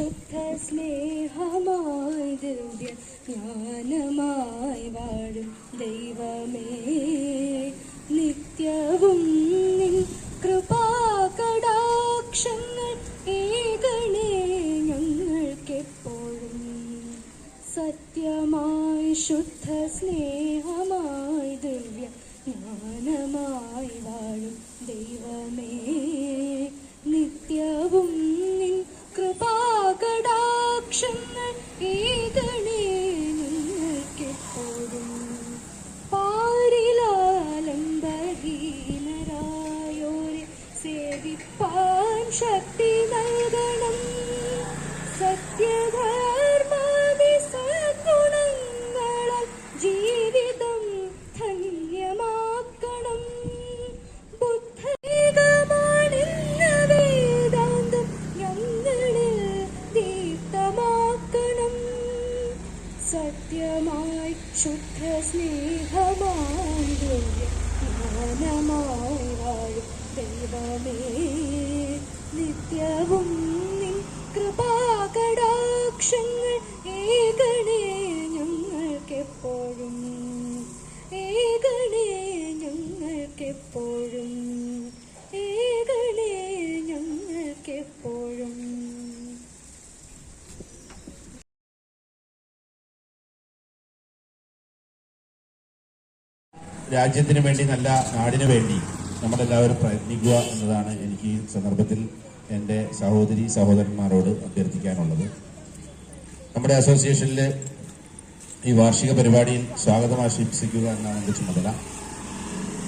ശുദ്ധ സ്നേഹമായി ദിവ്യ ജ്ഞാനമായി വാഴും ദൈവമേ. സേവിപ്പാൻ ശക്തി നൽകണം സത്യധർമാദി രാജ്യത്തിന് വേണ്ടി നല്ല നാടിനു വേണ്ടി നമ്മളെല്ലാവരും പ്രയത്നിക്കുക എന്നതാണ് എനിക്ക് ഈ സന്ദർഭത്തിൽ എന്റെ സഹോദരി സഹോദരന്മാരോട് അഭ്യർത്ഥിക്കാനുള്ളത്. നമ്മുടെ അസോസിയേഷനിലെ ഈ വാർഷിക പരിപാടിയിൽ സ്വാഗതം ആശംസിക്കുക എന്നാണ് എന്റെ ചുമതല.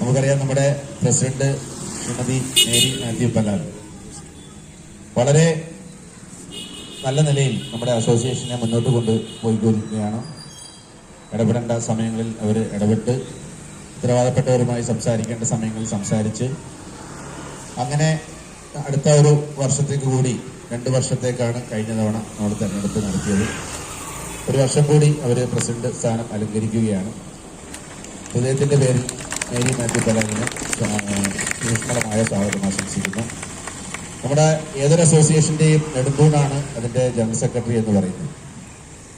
നമുക്കറിയാം നമ്മുടെ പ്രസിഡന്റ് ശ്രീമതി മേരി മാത്യു പല്ലാൽ വളരെ നല്ല നിലയിൽ നമ്മുടെ അസോസിയേഷനെ മുന്നോട്ട് കൊണ്ടുപോയിക്കൊണ്ടിരിക്കുകയാണ് ഇടപെടേണ്ട സമയങ്ങളിൽ അവർ ഇടപെട്ട് ഉത്തരവാദപ്പെട്ടവരുമായി സംസാരിക്കേണ്ട സമയങ്ങളിൽ സംസാരിച്ച് അങ്ങനെ അടുത്ത ഒരു വർഷത്തേക്ക് കൂടി രണ്ട് വർഷത്തേക്കാണ് കഴിഞ്ഞ തവണ നമ്മൾ തെരഞ്ഞെടുപ്പ് നടത്തിയത്. ഒരു വർഷം കൂടി അവർ പ്രസിഡന്റ് സ്ഥാനം അലങ്കരിക്കുകയാണ്. ഹൃദയത്തിന്റെ പേരിൽ മേരി മാത്യു കലാമിന് ഊഷ്മളമായ സ്വാഗതം ആശംസിക്കുന്നു. നമ്മുടെ ഏതൊരു അസോസിയേഷന്റെയും നെടുമ്പൂണാണ് അതിന്റെ ജനറൽ സെക്രട്ടറി എന്ന് പറയുന്നത്.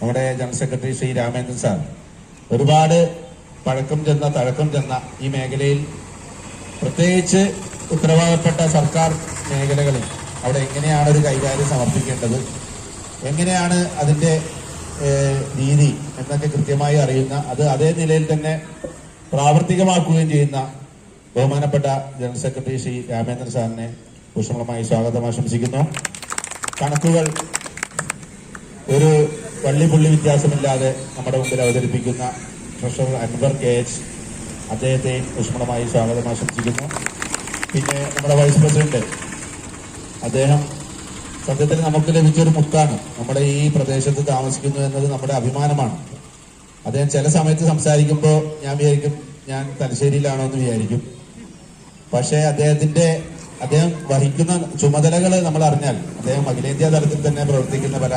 നമ്മുടെ general secretary Shri Ramendran sir ഒരുപാട് പഴക്കം ചെന്ന തഴക്കം ചെന്ന ഈ മേഖലയിൽ പ്രത്യേകിച്ച് ഉത്തരവാദപ്പെട്ട സർക്കാർ മേഖലകളിൽ അവിടെ എങ്ങനെയാണ് ഒരു കൈകാര്യം സമർപ്പിക്കേണ്ടത്? എങ്ങനെയാണ് അതിന്റെ രീതി എന്നൊക്കെ കൃത്യമായി അറിയുന്ന അത് അതേ നിലയിൽ തന്നെ പ്രാവർത്തികമാക്കുകയും ചെയ്യുന്ന ബഹുമാനപ്പെട്ട ജനറൽ സെക്രട്ടറി ശ്രീ രാമേന്ദ്ര സാറിനെ ഊഷ്മളമായി സ്വാഗതം ആശംസിക്കുന്നു. കണക്കുകൾ ഒരു പള്ളിപുള്ളി വ്യത്യാസമില്ലാതെ നമ്മുടെ മുമ്പിൽ അവതരിപ്പിക്കുന്ന ട്രഷറർ അൻവർ കെ എച്ച് അദ്ദേഹത്തെയും ഊഷ്മളമായി സ്വാഗതം ആശംസിക്കുന്നു. പിന്നെ നമ്മുടെ വൈസ് പ്രസിഡന്റ് അദ്ദേഹം സത്യത്തിൽ നമുക്ക് ലഭിച്ചൊരു മുത്താണ്. നമ്മുടെ ഈ പ്രദേശത്ത് താമസിക്കുന്നു എന്നത് നമ്മുടെ അഭിമാനമാണ്. അദ്ദേഹം ചില സമയത്ത് സംസാരിക്കുമ്പോൾ ഞാൻ വിചാരിക്കും ഞാൻ തലശ്ശേരിയിലാണോ എന്ന് വിചാരിക്കും. പക്ഷേ അദ്ദേഹത്തിന്റെ അദ്ദേഹം വഹിക്കുന്ന ചുമതലകൾ നമ്മൾ അറിഞ്ഞാൽ അദ്ദേഹം അഖിലേന്ത്യാ തലത്തിൽ തന്നെ പ്രവർത്തിക്കുന്ന പല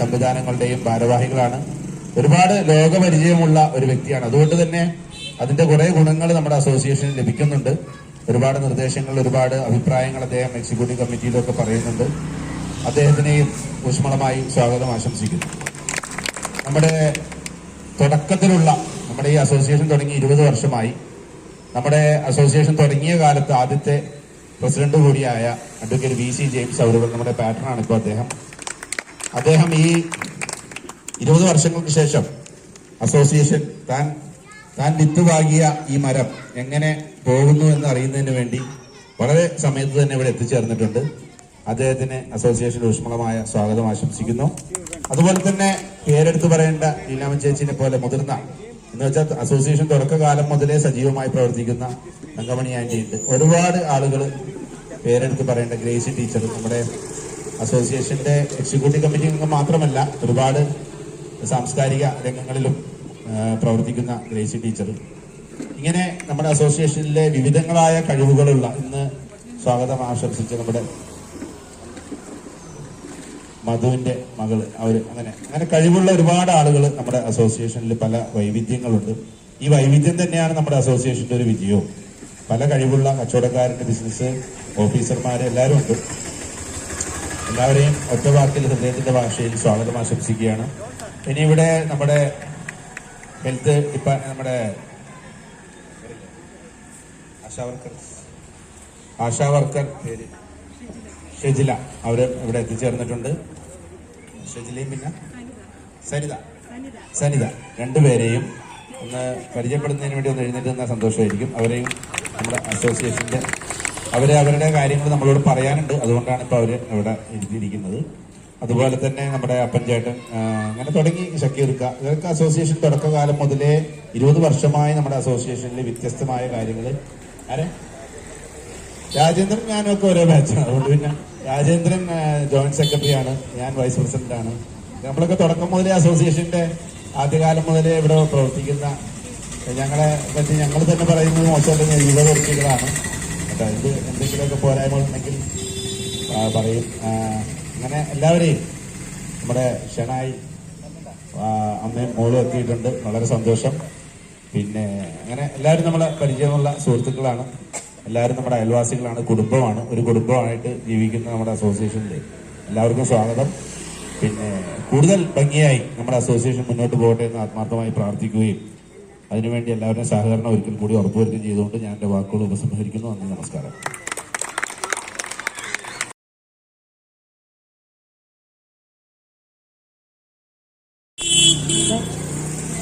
സംവിധാനങ്ങളുടെയും ഭാരവാഹികളാണ്. ഒരുപാട് ലോകപരിചയമുള്ള ഒരു വ്യക്തിയാണ്. അതുകൊണ്ട് തന്നെ അതിന്റെ കുറെ ഗുണങ്ങൾ നമ്മുടെ അസോസിയേഷന് ലഭിക്കുന്നുണ്ട്. ഒരുപാട് നിർദ്ദേശങ്ങൾ ഒരുപാട് അഭിപ്രായങ്ങൾ അദ്ദേഹം എക്സിക്യൂട്ടീവ് കമ്മിറ്റിയിലൊക്കെ പറയുന്നുണ്ട്. അദ്ദേഹത്തിനെയും ഊഷ്മളമായി സ്വാഗതം ആശംസിക്കുന്നു. നമ്മുടെ തുടക്കത്തിലുള്ള നമ്മുടെ ഈ അസോസിയേഷൻ തുടങ്ങി ഇരുപത് വർഷമായി. നമ്മുടെ അസോസിയേഷൻ തുടങ്ങിയ കാലത്ത് ആദ്യത്തെ പ്രസിഡന്റ് കൂടിയായ അഡ്വക്കേറ്റ് വി സി ജെയിംസ് അവരുകൾ നമ്മുടെ പാറ്റേണാണ് ഇപ്പോൾ അദ്ദേഹം. അദ്ദേഹം ഈ ഇരുപത് വർഷങ്ങൾക്ക് ശേഷം അസോസിയേഷൻ താൻ താൻ വിത്ത് വാങ്ങിയ ഈ മരം എങ്ങനെ പോകുന്നു എന്ന് അറിയുന്നതിന് വേണ്ടി വളരെ സമയത്ത് തന്നെ ഇവിടെ എത്തിച്ചേർന്നിട്ടുണ്ട്. അദ്ദേഹത്തിന് അസോസിയേഷൻ ഊഷ്മളമായ സ്വാഗതം ആശംസിക്കുന്നു. അതുപോലെ തന്നെ പേരെടുത്ത് പറയേണ്ട ലീലാമൻ ചേച്ചിനെ പോലെ മുതിർന്ന എന്ന് വെച്ചാൽ അസോസിയേഷൻ തുടക്കകാലം മുതലേ സജീവമായി പ്രവർത്തിക്കുന്ന തങ്കമണി ആന്റി ഉണ്ട് ഒരുപാട് ആളുകൾ പേരെടുത്ത് പറയേണ്ട ഗ്രേസി ടീച്ചർ നമ്മുടെ അസോസിയേഷന്റെ എക്സിക്യൂട്ടീവ് കമ്മിറ്റി അംഗം മാത്രമല്ല ഒരുപാട് സാംസ്കാരിക രംഗങ്ങളിലും പ്രവർത്തിക്കുന്ന ഗ്രേസി ടീച്ചർ. ഇങ്ങനെ നമ്മുടെ അസോസിയേഷനിലെ വിവിധങ്ങളായ കഴിവുകളുള്ള ഇന്ന് സ്വാഗതം ആശംസിച്ച നമ്മുടെ മധുവിന്റെ മകൾ അവർ അങ്ങനെ അങ്ങനെ കഴിവുള്ള ഒരുപാട് ആളുകൾ നമ്മുടെ അസോസിയേഷനിൽ പല വൈവിധ്യങ്ങളുണ്ട്. ഈ വൈവിധ്യം തന്നെയാണ് നമ്മുടെ അസോസിയേഷന്റെ ഒരു വിജയവും. പല കഴിവുള്ള കച്ചവടക്കാരുടെ ബിസിനസ് ഓഫീസർമാർ എല്ലാവരും ഉണ്ട്. എല്ലാവരെയും ഒറ്റ വാക്കിൽ ഹൃദയത്തിന്റെ ഭാഷയിൽ സ്വാഗതം ആശംസിക്കുകയാണ്. ഇനി ഇവിടെ നമ്മുടെ ഹെൽത്ത് ഡിപ്പാ നമ്മുടെ ആശാവർക്കർ ആശാവർക്കർ ആശാ വർക്കർ പേര്. ഷെജില. അവർ ഇവിടെ എത്തിച്ചേർന്നിട്ടുണ്ട്. ഷെജിലയും പിന്നെ സരിത. സനിത രണ്ടുപേരെയും ഒന്ന് പരിചയപ്പെടുന്നതിന് വേണ്ടി ഒന്ന് എഴുന്നേറ്റ് നിന്നാൽ സന്തോഷമായിരിക്കും. അവരെയും നമ്മുടെ അസോസിയേഷന്റെ അവരെ അവരുടെ കാര്യങ്ങൾ നമ്മളോട് പറയാനുണ്ട്. അതുകൊണ്ടാണ് ഇപ്പോൾ അവർ ഇവിടെ ഇരുത്തിയിരിക്കുന്നത്. അതുപോലെ തന്നെ നമ്മുടെ അപ്പൻ ചേട്ടൻ അങ്ങനെ തുടങ്ങി ഷക്കീർക്ക. ഇവർക്ക് അസോസിയേഷൻ തുടക്കകാലം മുതലേ ഇരുപത് വർഷമായി നമ്മുടെ അസോസിയേഷനിൽ വ്യത്യസ്തമായ കാര്യങ്ങൾ. ആരെ? രാജേന്ദ്രൻ ഞാനൊക്കെ ഒരേ ബാച്ചാണ് അതുകൊണ്ട് പിന്നെ രാജേന്ദ്രൻ ജോയിന്റ് സെക്രട്ടറി ആണ്. ഞാൻ വൈസ് പ്രസിഡന്റ് ആണ്. നമ്മളൊക്കെ തുടക്കം മുതലേ അസോസിയേഷന്റെ ആദ്യകാലം മുതലേ ഇവിടെ പ്രവർത്തിക്കുന്ന ഞങ്ങളെ പറ്റി ഞങ്ങൾ തന്നെ പറയുന്നത് മോശമല്ല അപ്പൊ അതിന്റെ എന്തെങ്കിലുമൊക്കെ പോരായ്മകളുണ്ടെങ്കിൽ ഉണ്ടെങ്കിൽ പറയും. അങ്ങനെ എല്ലാവരെയും നമ്മുടെ ഷെണായി അമ്മയും മോളും എത്തിയിട്ടുണ്ട് വളരെ സന്തോഷം. പിന്നെ അങ്ങനെ എല്ലാവരും നമ്മളെ പരിചയമുള്ള സുഹൃത്തുക്കളാണ്. എല്ലാവരും നമ്മുടെ അയൽവാസികളാണ്. കുടുംബമാണ്. ഒരു കുടുംബമായിട്ട് ജീവിക്കുന്ന നമ്മുടെ അസോസിയേഷനിൽ എല്ലാവർക്കും സ്വാഗതം. പിന്നെ കൂടുതൽ ഭംഗിയായി നമ്മുടെ അസോസിയേഷൻ മുന്നോട്ട് പോകട്ടെ എന്ന് ആത്മാർത്ഥമായി പ്രാർത്ഥിക്കുകയും അതിനുവേണ്ടി എല്ലാവരുടെയും സഹകരണം ഒരിക്കൽ കൂടി ഉറപ്പുവരുത്തുകയും ചെയ്തുകൊണ്ട് ഞാൻ എന്റെ വാക്കുകൾ ഉപസംഹരിക്കുന്നു. നന്ദി നമസ്കാരം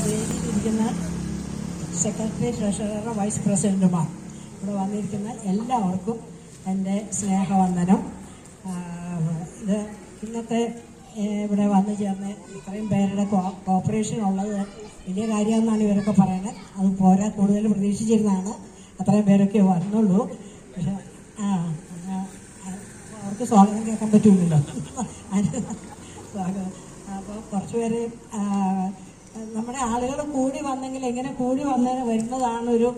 വേദിയിലിരിക്കുന്ന സെക്രട്ടറി ട്രഷറർ വൈസ് പ്രസിഡന്റുമാർ ഇവിടെ വന്നിരിക്കുന്ന എല്ലാവർക്കും എന്റെ സ്നേഹവന്ദനം. ഇത് ഇന്നത്തെ ഇവിടെ വന്നു ചേർന്ന് ഇത്രയും പേരുടെ കോപ്പറേഷൻ ഉള്ളത് വലിയ കാര്യമെന്നാണ് ഇവരൊക്കെ പറയുന്നത്. അത് പോരാ കൂടുതൽ പ്രതീക്ഷിച്ചിരുന്നതാണ്. അത്രയും പേരൊക്കെ വന്നുള്ളൂ. പക്ഷെ അവർക്ക് സ്വാഗതം കേൾക്കാൻ സ്വാഗതം. അപ്പോൾ കുറച്ച് പേര് ആ, നമ്മുടെ ആളുകൾ കൂടി വന്നെങ്കിൽ എങ്ങനെ കൂടി വന്ന് വരുന്നതാണ് ഒരു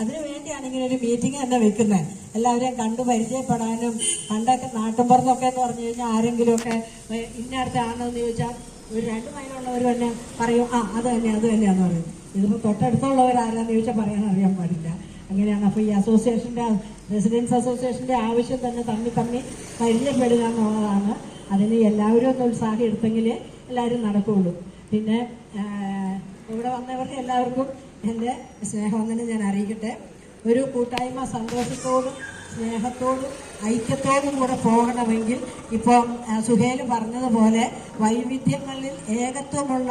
അതിനു വേണ്ടിയാണ് ഇങ്ങനെ ഒരു മീറ്റിംഗ് തന്നെ വെക്കുന്നത് എല്ലാവരെയും കണ്ടു പരിചയപ്പെടാനും പണ്ടൊക്കെ നാട്ടുമ്പുറത്തൊക്കെ എന്ന് പറഞ്ഞു കഴിഞ്ഞാൽ ആരെങ്കിലുമൊക്കെ ഒക്കെ ഇന്നടുത്താണോ എന്ന് ചോദിച്ചാൽ ഒരു രണ്ട് മൈലുള്ളവർ തന്നെ പറയും ആ അത് തന്നെ അത് തന്നെയാന്ന് പറയും. ഇതിപ്പോൾ തൊട്ടടുത്തുള്ളവർ ആരാന്ന് ചോദിച്ചാൽ പറയാൻ അറിയാൻ പാടില്ല. അങ്ങനെയാണ്. അപ്പോൾ ഈ അസോസിയേഷന്റെ റെസിഡൻസ് അസോസിയേഷന്റെ ആവശ്യം തന്നെ തമ്മിൽ തമ്മിൽ പരിചയപ്പെടുക എന്നുള്ളതാണ്. അതിന് എല്ലാവരും ഒന്ന് ഉത്സാഹം എടുത്തെങ്കിൽ എല്ലാവരും നടക്കുകയുള്ളൂ പിന്നെ ഇവിടെ വന്നവർക്ക് എല്ലാവർക്കും എന്റെ സ്നേഹവന്ദനം ഞാൻ അറിയിക്കട്ടെ. ഒരു കൂട്ടായ്മ സന്തോഷത്തോടും സ്നേഹത്തോടും ഐക്യത്തോടും കൂടെ പോകണമെങ്കിൽ ഇപ്പോൾ സുഹേൽ പറഞ്ഞതുപോലെ വൈവിധ്യങ്ങളിൽ ഏകത്വമുള്ള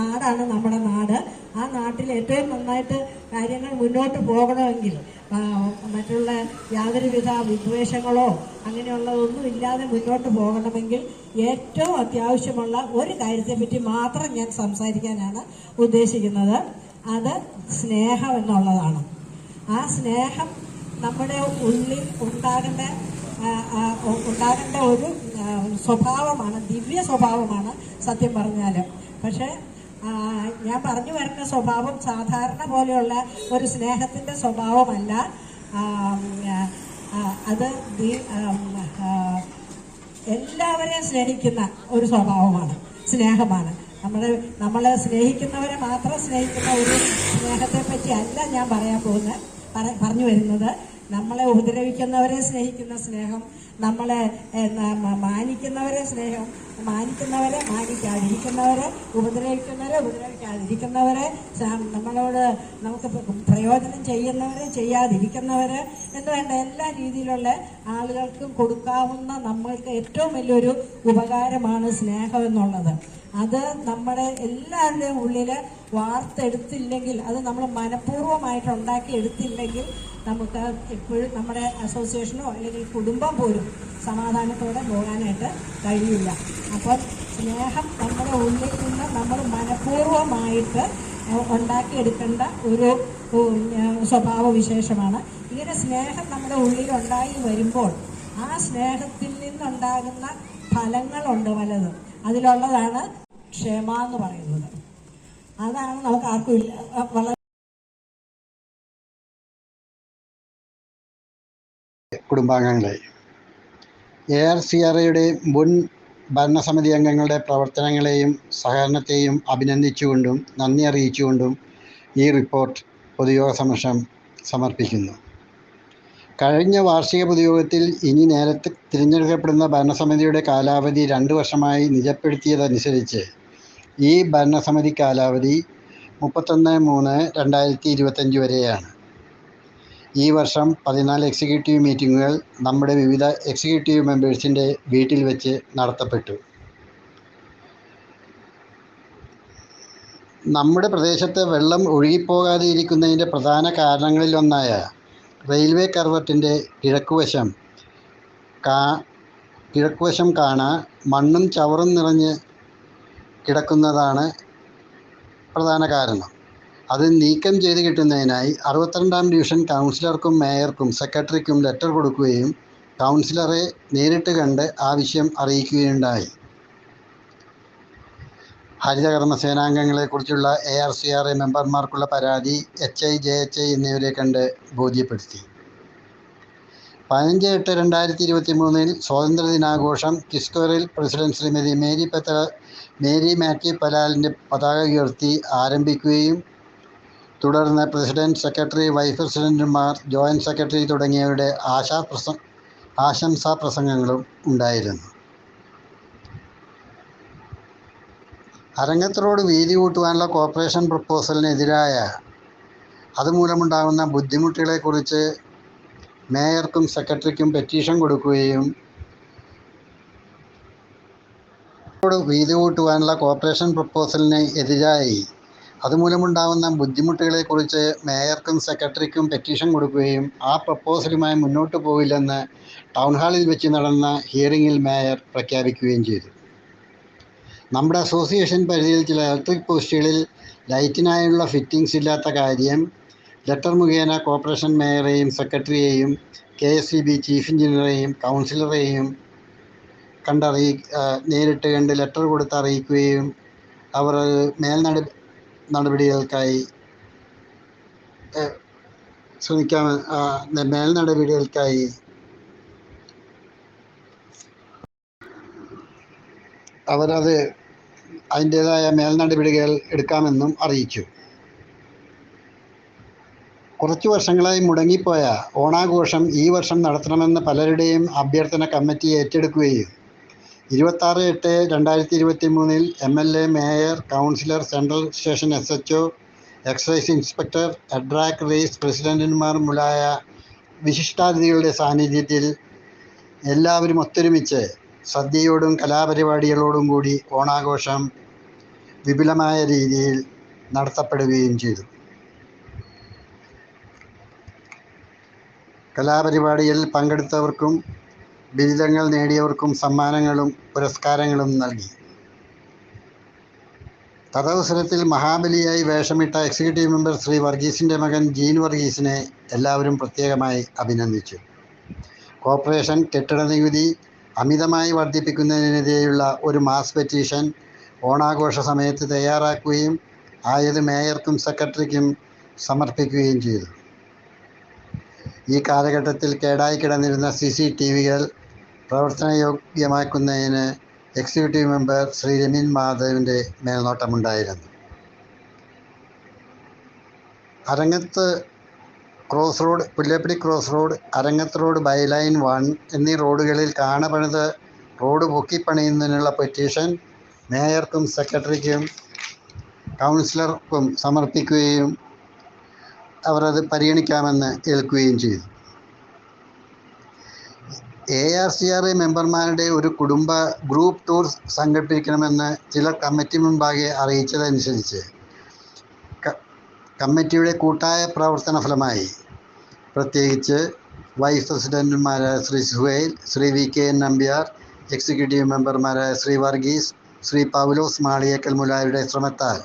നാടാണ് നമ്മുടെ നാട്. ആ നാട്ടിൽ ഏറ്റവും നന്നായിട്ട് കാര്യങ്ങൾ മുന്നോട്ട് പോകണമെങ്കിൽ മറ്റുള്ള യാതൊരുവിധ വിദ്വേഷങ്ങളോ അങ്ങനെയുള്ളതൊന്നും ഇല്ലാതെ മുന്നോട്ട് പോകണമെങ്കിൽ ഏറ്റവും അത്യാവശ്യമുള്ള ഒരു കാര്യത്തെപ്പറ്റി മാത്രം ഞാൻ സംസാരിക്കാനാണ് ഉദ്ദേശിക്കുന്നത്. അത് സ്നേഹം എന്നുള്ളതാണ്. ആ സ്നേഹം നമ്മുടെ ഉള്ളിൽ ഉണ്ടാകേണ്ട ഉണ്ടാകേണ്ട ഒരു സ്വഭാവമാണ് ദിവ്യ സ്വഭാവമാണ് സത്യം പറഞ്ഞാൽ പക്ഷേ ഞാൻ പറഞ്ഞു വരുന്ന സ്വഭാവം സാധാരണ പോലെയുള്ള ഒരു സ്നേഹത്തിന്റെ സ്വഭാവമല്ല. അത് എല്ലാവരെയും സ്നേഹിക്കുന്ന ഒരു സ്വഭാവമാണ് സ്നേഹമാണ്. നമ്മൾ നമ്മൾ സ്നേഹിക്കുന്നവരെ മാത്രം സ്നേഹിക്കുന്ന ഒരു സ്നേഹത്തെ പറ്റി അല്ല ഞാൻ പറയാൻ പോകുന്നത്. പറഞ്ഞു വരുന്നത്. നമ്മളെ ഉപദ്രവിക്കുന്നവരെ സ്നേഹിക്കുന്ന സ്നേഹം നമ്മളെ മാനിക്കുന്നവരെ സ്നേഹം മാനിക്കുന്നവരെ മാനിക്കാതിരിക്കുന്നവരെ ഉപദ്രവിക്കുന്നവരെ ഉപദ്രവിക്കാതിരിക്കുന്നവരെ നമ്മളോട് നമുക്ക് പ്രയോജനം ചെയ്യുന്നവരെ ചെയ്യാതിരിക്കുന്നവരെ എന്ന് വേണ്ട എല്ലാ രീതിയിലുള്ള ആളുകൾക്കും കൊടുക്കാവുന്ന നമ്മൾക്ക് ഏറ്റവും വലിയൊരു ഉപകാരമാണ് സ്നേഹം എന്നുള്ളത്. അത് നമ്മുടെ എല്ലാവരുടെയും ഉള്ളിൽ വാർത്തെടുത്തില്ലെങ്കിൽ അത് നമ്മൾ മനഃപൂർവമായിട്ട് ഉണ്ടാക്കി എടുത്തില്ലെങ്കിൽ നമുക്ക് എപ്പോഴും നമ്മുടെ അസോസിയേഷനോ അല്ലെങ്കിൽ കുടുംബം പോലും സമാധാനത്തോടെ പോകാനായിട്ട് കഴിയില്ല. അപ്പം സ്നേഹം നമ്മുടെ ഉള്ളിൽ നിന്ന് നമ്മൾ മനഃപൂർവമായിട്ട് ഉണ്ടാക്കിയെടുക്കേണ്ട ഒരു സ്വഭാവ വിശേഷമാണ് ഇങ്ങനെ സ്നേഹം നമ്മുടെ ഉള്ളിൽ ഉണ്ടായി വരുമ്പോൾ ആ സ്നേഹത്തിൽ നിന്നുണ്ടാകുന്ന ഫലങ്ങളുണ്ട് പലതും. അതിലുള്ളതാണ് ക്ഷമ എന്ന് പറയുന്നത്. അതാണ് നമുക്ക് ആർക്കും ഇല്ല വളരെ കുടുംബാംഗങ്ങളെ. എ ആർ സി ആർ എയുടെ മുൻ ഭരണസമിതി അംഗങ്ങളുടെ പ്രവർത്തനങ്ങളെയും സഹകരണത്തെയും അഭിനന്ദിച്ചുകൊണ്ടും നന്ദി അറിയിച്ചുകൊണ്ടും ഈ റിപ്പോർട്ട് പൊതുയോഗ സമക്ഷം സമർപ്പിക്കുന്നു. കഴിഞ്ഞ വാർഷിക പൊതുയോഗത്തിൽ ഇനി നേരത്തെ തിരഞ്ഞെടുക്കപ്പെടുന്ന ഭരണസമിതിയുടെ കാലാവധി രണ്ട് വർഷമായി നിജപ്പെടുത്തിയതനുസരിച്ച് ഈ ഭരണസമിതി കാലാവധി മുപ്പത്തൊന്ന് മൂന്ന് രണ്ടായിരത്തി ഇരുപത്തഞ്ച് വരെയാണ്. ഈ വർഷം പതിനാല് എക്സിക്യൂട്ടീവ് മീറ്റിങ്ങുകൾ നമ്മുടെ വിവിധ എക്സിക്യൂട്ടീവ് മെമ്പേഴ്സിന്റെ വീട്ടിൽ വെച്ച് നടത്തപ്പെട്ടു. നമ്മുടെ പ്രദേശത്ത് വെള്ളം ഒഴുകിപ്പോകാതെ ഇരിക്കുന്നതിന്റെ പ്രധാന കാരണങ്ങളിലൊന്നായ റെയിൽവേ കർവറ്റിന്റെ കിഴക്കുവശം കാ കിഴക്കുവശം കാണാൻ മണ്ണും ചവറും നിറഞ്ഞ് കിടക്കുന്നതാണ് പ്രധാന കാരണം. അത് നീക്കം ചെയ്ത് കിട്ടുന്നതിനായി അറുപത്തിരണ്ടാം ഡിവിഷൻ കൗൺസിലർക്കും മേയർക്കും സെക്രട്ടറിക്കും ലെറ്റർ കൊടുക്കുകയും കൗൺസിലറെ നേരിട്ട് കണ്ട് ആവശ്യം അറിയിക്കുകയുണ്ടായി. ഹരിതകർമ്മ സേനാംഗങ്ങളെക്കുറിച്ചുള്ള A R C R A മെമ്പർമാർക്കുള്ള പരാതി H I J H I എന്നിവരെ കണ്ട് ബോധ്യപ്പെടുത്തി. പതിനഞ്ച് എട്ട് രണ്ടായിരത്തി ഇരുപത്തി മൂന്നിൽ സ്വാതന്ത്ര്യ ദിനാഘോഷം കിസ്കോറിൽ പ്രസിഡന്റ് ശ്രീമതി മേരി പത്ത മേരി മാത്യു പലാലിന്റെ പതാക ഉയർത്തി ആരംഭിക്കുകയും തുടർന്ന് പ്രസിഡന്റ് സെക്രട്ടറി വൈസ് പ്രസിഡന്റുമാർ ജോയിന്റ് സെക്രട്ടറി തുടങ്ങിയവരുടെ ആശാ പ്രസ ആശംസാ പ്രസംഗങ്ങളും ഉണ്ടായിരുന്നു. അരങ്ങത്ത് റോഡ് വീതി കൂട്ടുവാനുള്ള കോർപ്പറേഷൻ പ്രപ്പോസലിനെതിരായ അതുമൂലമുണ്ടാകുന്ന ബുദ്ധിമുട്ടുകളെക്കുറിച്ച് മേയർക്കും സെക്രട്ടറിക്കും പെറ്റീഷൻ കൊടുക്കുകയും വീതി കൂട്ടുവാനുള്ള കോർപ്പറേഷൻ പ്രപ്പോസലിന് എതിരായി അതുമൂലമുണ്ടാകുന്ന ബുദ്ധിമുട്ടുകളെക്കുറിച്ച് മേയർക്കും സെക്രട്ടറിക്കും പെറ്റീഷൻ കൊടുക്കുകയും ആ പ്രപ്പോസലുമായി മുന്നോട്ട് പോകില്ലെന്ന് ടൗൺ ഹാളിൽ വെച്ച് നടന്ന ഹിയറിംഗിൽ മേയർ പ്രഖ്യാപിക്കുകയും ചെയ്തു. നമ്മുടെ അസോസിയേഷൻ പരിധിയിൽ ചില ഇലക്ട്രിക് പോസ്റ്റുകളിൽ ലൈറ്റിനായുള്ള ഫിറ്റിംഗ്സ് ഇല്ലാത്ത കാര്യം ലെറ്റർ മുഖേന കോർപ്പറേഷൻ മേയറേയും സെക്രട്ടറിയെയും K S C B chief എഞ്ചിനീയറേയും കൗൺസിലറേയും കണ്ടറിയി നേരിട്ട് കണ്ട് ലെറ്റർ കൊടുത്ത് അറിയിക്കുകയും അവർ മേൽനട നടപടികൾക്കായി ഏ, ശ്രമിക്കാമ ആ, മേൽ നടപടികൾക്കായി അവരത് അതിന്റേതായ മേൽനടപടികൾ എടുക്കാമെന്നും അറിയിച്ചു. കുറച്ചു വർഷങ്ങളായി മുടങ്ങിപ്പോയ ഓണാഘോഷം ഈ വർഷം നടത്തണമെന്ന് പലരുടെയും അഭ്യർത്ഥന കമ്മിറ്റി ഏറ്റെടുക്കുകയും ഇരുപത്താറ് എട്ട് രണ്ടായിരത്തി ഇരുപത്തി മൂന്നിൽ M L A mayor councillor central station S H O excise inspector അഡ്രാക് റേസ് പ്രസിഡന്റുമാർ മുതലായ വിശിഷ്ടാതിഥികളുടെ സാന്നിധ്യത്തിൽ എല്ലാവരും ഒത്തൊരുമിച്ച് സദ്യയോടും കലാപരിപാടികളോടും കൂടി ഓണാഘോഷം വിപുലമായ രീതിയിൽ നടത്തപ്പെടുകയും ചെയ്തു. കലാപരിപാടിയിൽ പങ്കെടുത്തവർക്കും ബിരുദങ്ങൾ നേടിയവർക്കും സമ്മാനങ്ങളും പുരസ്കാരങ്ങളും നൽകി. തദവസരത്തിൽ മഹാബലിയായി വേഷമിട്ട എക്സിക്യൂട്ടീവ് മെമ്പർ ശ്രീ വർഗീസിന്റെ മകൻ ജീൻ വർഗീസിനെ എല്ലാവരും പ്രത്യേകമായി അഭിനന്ദിച്ചു. കോർപ്പറേഷൻ കെട്ടിട നികുതി അമിതമായി വർദ്ധിപ്പിക്കുന്നതിനെതിരെയുള്ള ഒരു മാസ് പെറ്റീഷൻ ഓണാഘോഷ സമയത്ത് തയ്യാറാക്കുകയും ആയത് മേയർക്കും സെക്രട്ടറിക്കും സമർപ്പിക്കുകയും ചെയ്തു. ഈ കാലഘട്ടത്തിൽ കേടായി കിടന്നിരുന്ന സി സി ടി വികൾ പ്രവർത്തനയോഗ്യമാക്കുന്നതിന് എക്സിക്യൂട്ടീവ് മെമ്പർ ശ്രീ രമീൻ മാധവിന്റെ മേൽനോട്ടമുണ്ടായിരുന്നു. Arangath cross road Pullappady cross road Arangath road bylane one എന്നീ റോഡുകളിൽ കാണപണിത് റോഡ് പൊക്കിപ്പണിയുന്നതിനുള്ള പെറ്റീഷൻ മേയർക്കും സെക്രട്ടറിക്കും കൗൺസിലർക്കും സമർപ്പിക്കുകയും അവർ അത് പരിഗണിക്കാമെന്ന് ഏൽക്കുകയും ചെയ്തു. എ ആർ സി ആർ മെമ്പർമാരുടെ ഒരു കുടുംബ ഗ്രൂപ്പ് ടൂർ സംഘടിപ്പിക്കണമെന്ന് ചില കമ്മിറ്റി മുൻപാകെ അറിയിച്ചതനുസരിച്ച് കമ്മിറ്റിയുടെ കൂട്ടായ പ്രവർത്തന ഫലമായി പ്രത്യേകിച്ച് വൈസ് പ്രസിഡന്റുമാരായ Shri Suhail Shri V K N Nambiar executive മെമ്പർമാരായ ശ്രീ വർഗീസ് ശ്രീ പൗലോസ് മാളിയേക്കൽ മുലായുടെ ശ്രമത്താൽ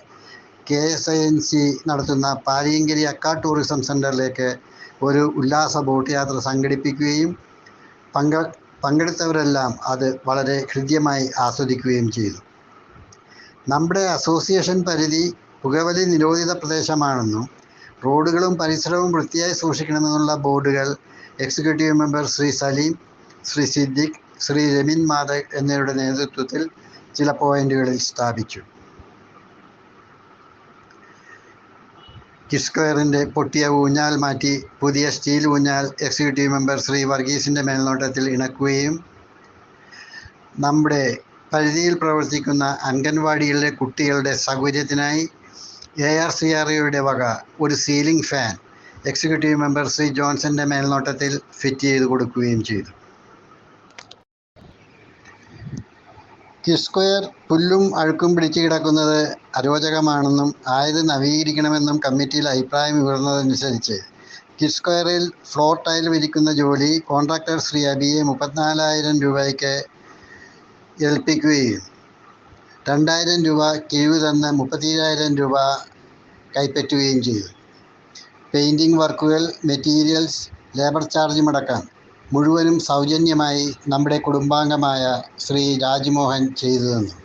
K S I N C നടത്തുന്ന പാരിയങ്കരി അക്ക ടൂറിസം സെന്ററിലേക്ക് ഒരു ഉല്ലാസ ബോട്ട് യാത്ര സംഘടിപ്പിക്കുകയും പങ്ക പങ്കെടുത്തവരെല്ലാം അത് വളരെ ഹൃദ്യമായി ആസ്വദിക്കുകയും ചെയ്തു. നമ്മുടെ അസോസിയേഷൻ പരിധി പുകവലി നിരോധിത പ്രദേശമാണെന്നും റോഡുകളും പരിസരവും വൃത്തിയായി സൂക്ഷിക്കണമെന്നുള്ള ബോർഡുകൾ എക്സിക്യൂട്ടീവ് മെമ്പർ ശ്രീ സലീം ശ്രീ സിദ്ദിഖ് ശ്രീ രമീൻ മാധവ് എന്നിവരുടെ നേതൃത്വത്തിൽ ചില പോയിന്റുകളിൽ സ്ഥാപിച്ചു. കിസ്ക്വയറിന്റെ പൊട്ടിയ ഊഞ്ഞാൽ മാറ്റി പുതിയ സ്റ്റീൽ ഊഞ്ഞാൽ എക്സിക്യൂട്ടീവ് മെമ്പർ ശ്രീ വർഗീസിന്റെ മേൽനോട്ടത്തിൽ ഇണക്കുകയും നമ്മുടെ പരിധിയിൽ പ്രവർത്തിക്കുന്ന അംഗൻവാടികളിലെ കുട്ടികളുടെ സൗകര്യത്തിനായി എ ആർ സി ആർ ഒയുടെ വക ഒരു ceiling fan executive member Shri ജോൺസന്റെ മേൽനോട്ടത്തിൽ ഫിറ്റ് ചെയ്ത് കൊടുക്കുകയും ചെയ്തു. കിസ്ക്വയർ പുല്ലും അഴുക്കും പിടിച്ചു കിടക്കുന്നത് അരോചകമാണെന്നും ആയത് നവീകരിക്കണമെന്നും കമ്മിറ്റിയിൽ അഭിപ്രായം ഉയർന്നതനുസരിച്ച് കിസ്ക്വയറിൽ ഫ്ലോർ ടൈൽ വിരിക്കുന്ന ജോലി കോൺട്രാക്ടർ ശ്രീ അബിയെ മുപ്പത്തിനാലായിരം രൂപയ്ക്ക് ഏൽപ്പിക്കുകയും രണ്ടായിരം രൂപ കിഴിവ് തന്ന് മുപ്പത്തിയായിരം രൂപ കൈപ്പറ്റുകയും ചെയ്തു. പെയിന്റിംഗ് വർക്കുകൾ മെറ്റീരിയൽസ് ലേബർ ചാർജുമടക്കം മുഴുവനും സൗജന്യമായി നമ്മുടെ കുടുംബാംഗമായ ശ്രീ രാജ്മോഹൻ ചെയ്തു തന്നു.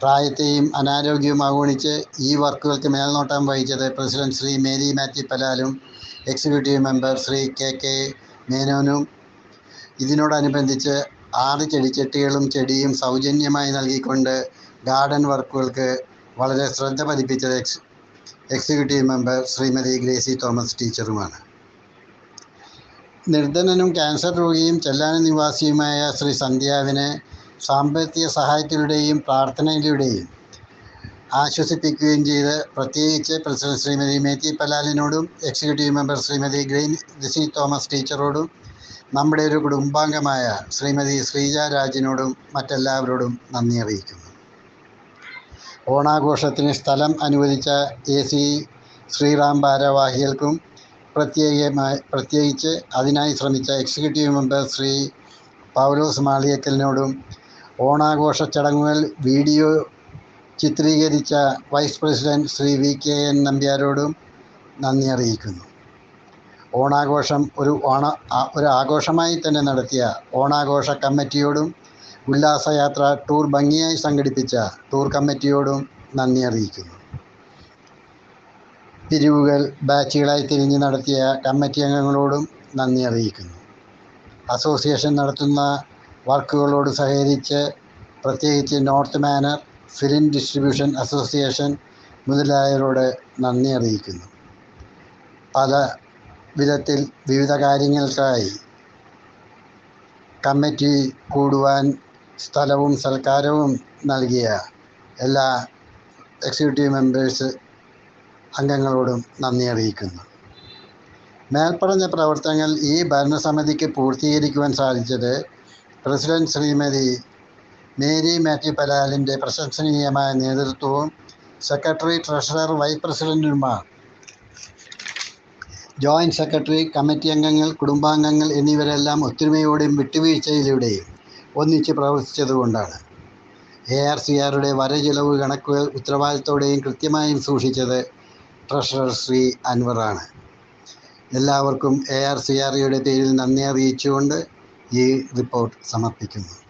പ്രായത്തെയും അനാരോഗ്യവും അവഗണിച്ച് ഈ വർക്കുകൾക്ക് മേൽനോട്ടം വഹിച്ചത് president Shri Mary Mathew പലാലും executive member Shri K K മേനോനും. ഇതിനോടനുബന്ധിച്ച് ആറ് ചെടിച്ചട്ടികളും ചെടിയും സൗജന്യമായി നൽകിക്കൊണ്ട് ഗാർഡൻ വർക്കുകൾക്ക് വളരെ ശ്രദ്ധ പതിപ്പിച്ചത് ex executive member Shrimati Gracy Thomas ടീച്ചറുമാണ്. നിർധനനും ക്യാൻസർ രോഗിയും ചെല്ലാന നിവാസിയുമായ ശ്രീ സന്ധ്യാവിനെ സാമ്പത്തിക സഹായത്തിലൂടെയും പ്രാർത്ഥനയിലൂടെയും ആശ്വസിപ്പിക്കുകയും ചെയ്ത് പ്രത്യേകിച്ച് പ്രസിഡന്റ് ശ്രീമതി മേത്തി പലാലിനോടും executive member Shrimati green ദിസി Thomas ടീച്ചറോടും നമ്മുടെ ഒരു കുടുംബാംഗമായ ശ്രീമതി ശ്രീജ രാജിനോടും മറ്റെല്ലാവരോടും നന്ദി അറിയിക്കുന്നു. ഓണാഘോഷത്തിന് സ്ഥലം അനുവദിച്ച എ സി ശ്രീറാം ഭാരവാഹികൾക്കും പ്രത്യേകമായി പ്രത്യേകിച്ച് അതിനായി ശ്രമിച്ച എക്സിക്യൂട്ടീവ് മെമ്പർ ശ്രീ പൗലോസ് മാളിയക്കലിനോടും ഓണാഘോഷ ചടങ്ങുകൾ വീഡിയോ ചിത്രീകരിച്ച vice president Shri V K N നമ്പ്യാരോടും നന്ദി അറിയിക്കുന്നു. ഓണാഘോഷം ഒരു ഓണ ഒരു ആഘോഷമായി തന്നെ നടത്തിയ ഓണാഘോഷ കമ്മിറ്റിയോടും ഉല്ലാസയാത്ര ടൂർ ഭംഗിയായി സംഘടിപ്പിച്ച ടൂർ കമ്മിറ്റിയോടും നന്ദി അറിയിക്കുന്നു. പിരിവുകൾ ബാച്ചുകളായി തിരിഞ്ഞ് നടത്തിയ കമ്മിറ്റി അംഗങ്ങളോടും നന്ദി അറിയിക്കുന്നു. അസോസിയേഷൻ നടത്തുന്ന വർക്കുകളോട് സഹകരിച്ച് പ്രത്യേകിച്ച് north manor film distribution association മുതലായവരോട് നന്ദി അറിയിക്കുന്നു. പല വിധത്തിൽ വിവിധ കാര്യങ്ങൾക്കായി കമ്മിറ്റി കൂടുവാൻ സ്ഥലവും സൽക്കാരവും നൽകിയ എല്ലാ എക്സിക്യൂട്ടീവ് മെമ്പേഴ്സ് അംഗങ്ങളോടും നന്ദി അറിയിക്കുന്നു. മേൽപ്പറഞ്ഞ പ്രവർത്തനങ്ങൾ ഈ ഭരണസമിതിക്ക് പൂർത്തീകരിക്കുവാൻ സാധിച്ചത് പ്രസിഡന്റ് ശ്രീമതി മേരി മാത്യു പലാലിന്റെ പ്രശംസനീയമായ നേതൃത്വവും സെക്രട്ടറി ട്രഷറർ വൈസ് പ്രസിഡന്റുമാർ ജോയിന്റ് സെക്രട്ടറി കമ്മിറ്റി അംഗങ്ങൾ കുടുംബാംഗങ്ങൾ എന്നിവരെല്ലാം ഒത്തൊരുമയോടെയും വിട്ടുവീഴ്ചയിലൂടെയും ഒന്നിച്ച് പ്രവർത്തിച്ചതുകൊണ്ടാണ്. എ ആർ സി ആറുടെ വരചിലവ് കണക്കുകൾ ഉത്തരവാദിത്തോടെയും കൃത്യമായും സൂക്ഷിച്ചത് ട്രഷറർ ശ്രീ അൻവറാണ്. എല്ലാവർക്കും എ ആർ സി ആർ ഇയുടെ പേരിൽ നന്ദി അറിയിച്ചുകൊണ്ട് ഈ റിപ്പോർട്ട് സമർപ്പിക്കുന്നു.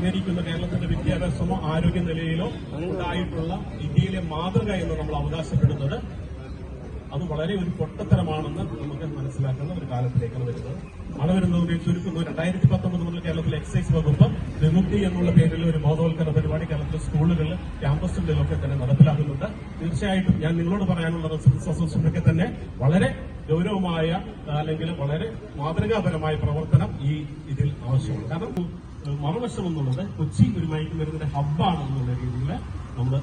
അംഗീകരിക്കുന്ന കേരളത്തിന്റെ വിദ്യാഭ്യാസമോ ആരോഗ്യ നിലയിലോ ഉണ്ടായിട്ടുള്ള ഇന്ത്യയിലെ മാതൃക എന്ന് നമ്മൾ അവകാശപ്പെടുന്നത് അത് വളരെ ഒരു പൊട്ടത്തരമാണെന്ന് നമുക്ക് മനസ്സിലാക്കുന്ന ഒരു കാലത്തിലേക്കാണ് വരുന്നത്. മഴ വരുന്നതിനെ ചുരുക്കുന്ന രണ്ടായിരത്തി പത്തൊമ്പത് മുതൽ കേരളത്തിലെ എക്സൈസ് വകുപ്പ് വിമുക്തി എന്നുള്ള പേരിൽ ഒരു ബോധവൽക്കരണ പരിപാടി കേരളത്തിലെ സ്കൂളുകളിൽ ക്യാമ്പസുകളിലൊക്കെ തന്നെ നടപ്പിലാക്കുന്നുണ്ട്. തീർച്ചയായിട്ടും ഞാൻ നിങ്ങളോട് പറയാനുള്ള റെസിഡൻസ് അസോസിയേഷനൊക്കെ തന്നെ വളരെ ഗൗരവമായ അല്ലെങ്കിൽ വളരെ മാതൃകാപരമായ പ്രവർത്തനം ഈ ഇതിൽ ആവശ്യമാണ്. കാരണം മറുവശം എന്നുള്ളത് കൊച്ചി ഒരു മയക്കുമരുന്നിന്റെ ഹബ്ബാണ് എന്നുള്ള രീതിയിൽ നമ്മൾ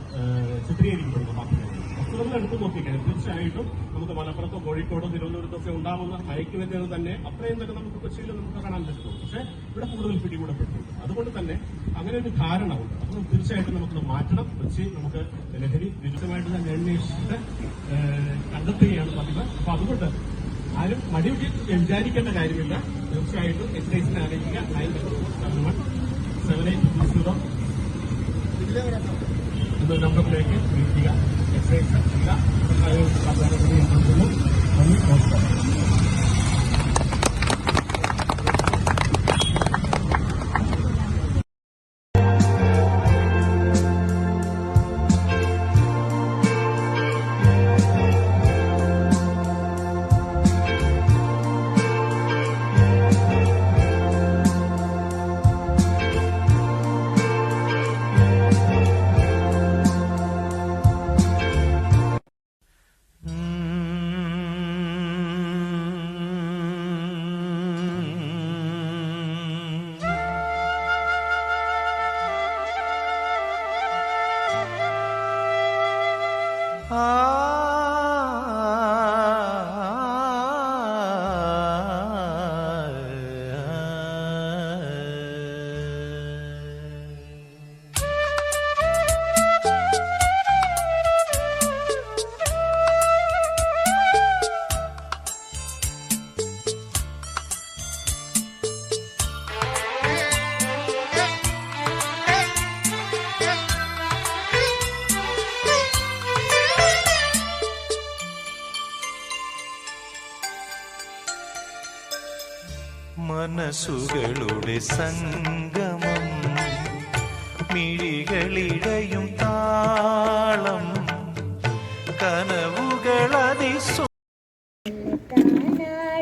ചിത്രീകരിക്കപ്പെടുന്നു മാത്രമല്ല വസ്തുതകൾ എടുത്തു നോക്കിക്കഴിഞ്ഞാൽ തീർച്ചയായിട്ടും നമുക്ക് മലപ്പുറത്തോ കോഴിക്കോടോ തിരുവനന്തപുരത്തൊക്കെ ഉണ്ടാവുന്ന മയക്കുമരുന്നുകൾ തന്നെ അത്രയും തന്നെ നമുക്ക് കൊച്ചിയിൽ നമുക്ക് കാണാൻ പറ്റും. പക്ഷേ ഇവിടെ കൂടുതൽ പിടികൂടപ്പെട്ടിട്ടുണ്ട്. അതുകൊണ്ട് തന്നെ അങ്ങനെ ഒരു ധാരണയുണ്ട് അപ്പോൾ തീർച്ചയായിട്ടും നമുക്കത് മാറ്റണം. കൊച്ചി നമുക്ക് ലഹരി വിരുദ്ധമായിട്ട് തന്നെ അന്വേഷിച്ചിട്ട് കണ്ടെത്തുകയാണ് പതിവ്. അപ്പൊ അതുകൊണ്ട് ആരും മടി വിചാരിക്കേണ്ട കാര്യമില്ല. തീർച്ചയായിട്ടും എക്സൈസിനെ അറിയിക്കുക nine seven one seven eight two zero എന്ന നമ്പറിലേക്ക് വിളിക്കുക. എക്സൈസ് എല്ലാ നന്ദി നമസ്കാരം.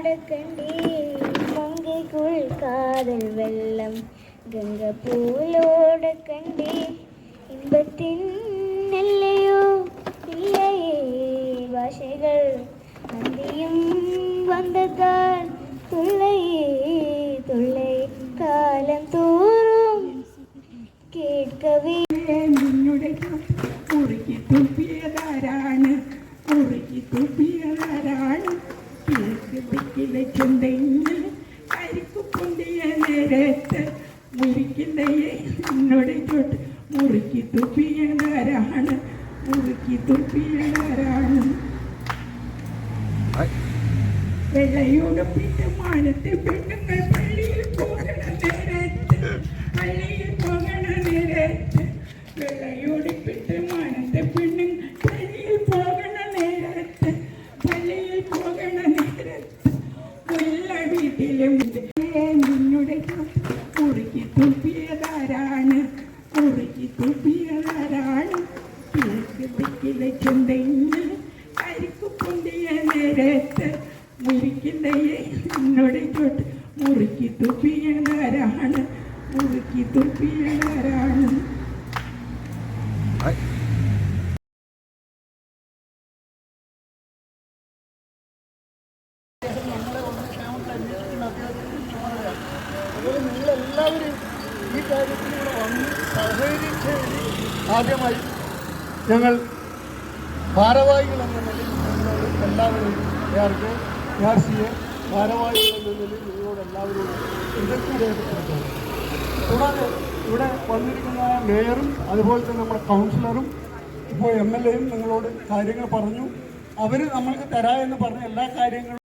താനാടക്കണ്ടേ മങ്കൈക്കുൾ കാതൽ വെള്ളം ഗംഗ പോലോടെ കണ്ടേ. ഇമ്പത്തിൻ നെല്ലയോ ഇല്ലയേ. ഭാഷകൾ നന്ദിയും വന്നതാൽ തുള്ളയേ. തുള്ളേ കാലം തോറും കേൾക്കവേ. നിന്നുടെ കുറുക്കി തുപ്പിയതാരാണ്? കുറുക്കി തുപ്പിയതാരാണ്? ദിക്കിലെ ചുണ്ടെങ്കിൽ കരിക്കു പൊന്തിയ നേരത്ത് മുറിക്കില്ലയെ നിന്നോട് ചോട്ട് മുറുക്കി തുപ്പിയതാരാണ് മുറുക്കി തുപ്പിയതാരാണ് വെള്ളയുടുപ്പിട്ട് മാനത്തെ പെണ്ണുങ്ങൾ പള്ളിയിൽ പോകണ നേരത്ത് പള്ളിയിൽ പോകണ നേരത്ത് വെള്ളയുടുപ്പിട്ട് മാനത്തെ പെണ്ണുങ്ങൾ പള്ളിയിൽ പോകണ നേരത്ത് പള്ളിയിൽ പോകണ നേരത്ത് എല്ലാ വീട്ടിലും നിന്നുടെ കുറുക്കി തുപ്പിയതാരാണ് കുറുക്കി തുപ്പിയതാരാണ് കേക്ക് ദിക്കിലെ ചുണ്ടെങ്കിൽ കരിക്കു പൊന്തിയ നേരത്ത് മുറിക്കില്ലയെ എന്നോട് ചോട്ട് മുറുക്കി തുപ്പിയതാരാണ് മുറുക്കി തുപ്പിയതാരാണ് എല്ലാവരും ഈ കാര്യത്തിൽ ഇവിടെ വന്ന് സഹകരിച്ചതിന് ആദ്യമായി ഞങ്ങൾ ഭാരവാഹികൾ എന്ന നിലയിൽ നിങ്ങളോട് എല്ലാവരും ആർക്ക് ആർ സി എ ഭാരവാഹികൾ എന്ന നിലയിൽ നിങ്ങളോട് എല്ലാവരോടും കൃതജ്ഞത രേഖപ്പെടുത്തുന്നു കൂടാതെ ഇവിടെ മേയറും അതുപോലെ തന്നെ നമ്മുടെ കൗൺസിലറും ഇപ്പോൾ എം എൽ എയും നിങ്ങളോട് കാര്യങ്ങൾ പറഞ്ഞു. അവർ നമ്മൾക്ക് എന്ന് പറഞ്ഞ എല്ലാ കാര്യങ്ങളും